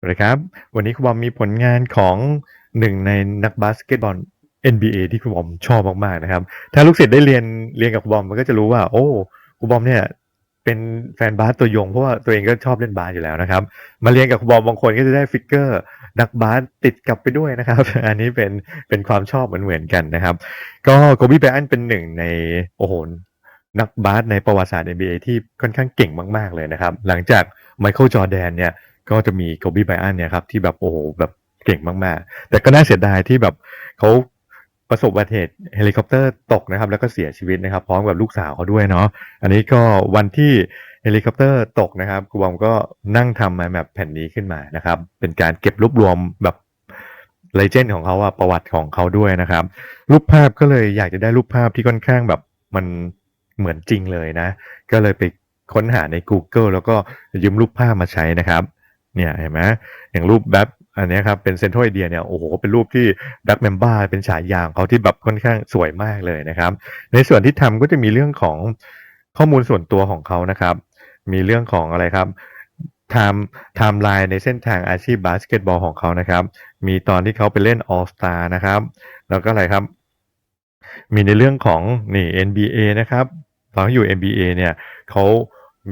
สวัสดีครับ วันนี้คุณบอมมีผลงานของหนึ่งในนักบาสเกตบอล NBA ที่คุณบอมชอบมากๆนะครับ ถ้าลูกศิษย์ได้เรียนเรียนกับคุณบอมมันก็จะรู้ว่า โอ้คุณบอมเนี่ยเป็นแฟนบาสตัวยงเพราะว่าตัวเองก็ชอบเล่นบาสอยู่แล้วนะครับ มาเรียนกับคุณบอมบางคนก็จะได้ฟิกเกอร์นักบาสติดกลับไปด้วยนะครับ อันนี้เป็นเป็นความชอบเหมือนๆกันนะครับ ก็โกบีแบรนเป็นหนึ่งในโอ้โหนักบาสในประวัติศาสตร์ NBA ที่ค่อนข้างเก่งมาก ๆเลยนะครับ หลังจากไมเคิลจอแดนเนี่ย ก็จะมีโกบีไบอันเนี่ยครับที่แบบโอ้โหแบบเก่งมากๆ แต่ก็น่าเสียดายที่แบบเขาประสบอุบัติเหตุเฮลิคอปเตอร์ตกนะครับ แล้วก็เสียชีวิตนะครับ พร้อมกับลูกสาวเขาด้วยเนาะอันนี้ก็วันที่เฮลิคอปเตอร์ตกนะครับครูบอมก็นั่งทำมาแบบแผ่นนี้ขึ้นมานะครับ เป็นการเก็บรวบรวมแบบเลเจนด์ของเขาอะประวัติของเขาด้วยนะครับ รูปภาพก็เลยอยากจะได้รูปภาพที่ค่อนข้างแบบมันเหมือนจริงเลยนะ ก็เลยไปค้นหาใน Google แล้วก็ยืมรูปภาพมาใช้นะครับ เนี่ยเห็นไหมอย่างรูปแบ็คอันนี้ครับเป็นเซนทรัลไอเดียเนี่ยโอ้โหเป็นรูปที่แบ็คเมมบ้าเป็นฉายาของเขาที่แบบค่อนข้างสวยมากเลยนะครับ ในส่วนที่ทำก็จะมีเรื่องของข้อมูลส่วนตัวของเขานะครับ มีเรื่องของอะไรครับไทม์ไทม์ไลน์ในเส้นทางอาชีพบาสเกตบอลของเขานะครับ มีตอนที่เขาไปเล่น All Star นะครับ แล้วก็อะไรครับ มีในเรื่องของนี่ NBA นะครับ ตอนที่อยู่ NBA เนี่ยเขา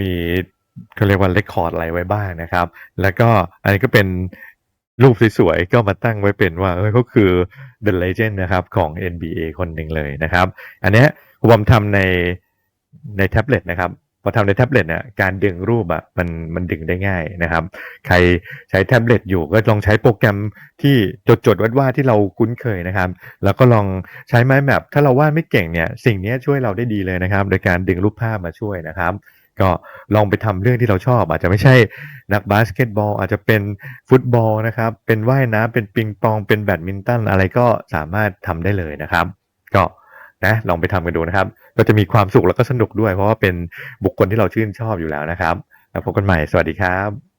มี เขาเรียกว่าเรคคอร์ดอะไรไว้บ้างนะครับ แล้วก็อันนี้ก็เป็นรูปสวยๆ ก็มาตั้งไว้เป็นว่าเออเขาคือ The Legend นะครับของ NBA คนหนึ่งเลยนะครับ อันนี้ผมทำในในแท็บเล็ตนะครับพอทำในแท็บเล็ตเนี่ยการดึงรูปอะมันมันดึงได้ง่ายนะครับ ใครใช้แท็บเล็ตอยู่ก็ลองใช้โปรแกรมที่จดจดวาดวาดๆที่เราคุ้นเคยนะครับ แล้วก็ลองใช้ไม้แมปถ้าเราวาดไม่เก่งเนี่ยสิ่งนี้ช่วยเราได้ดีเลยนะครับ โดยการดึงรูปภาพมาช่วยนะครับ ก็ลองไปทำเรื่องที่เราชอบ อาจจะไม่ใช่นักบาสเกตบอล อาจจะเป็นฟุตบอลนะครับ เป็นว่ายน้ำเป็นปิงปองเป็นแบดมินตันอะไรก็สามารถทำได้เลยนะครับ ก็นะลองไปทำกันดูนะครับ ก็จะมีความสุขแล้วก็สนุกด้วย เพราะว่าเป็นบุคคลที่เราชื่นชอบอยู่แล้วนะครับ แล้วพบกันใหม่สวัสดีครับ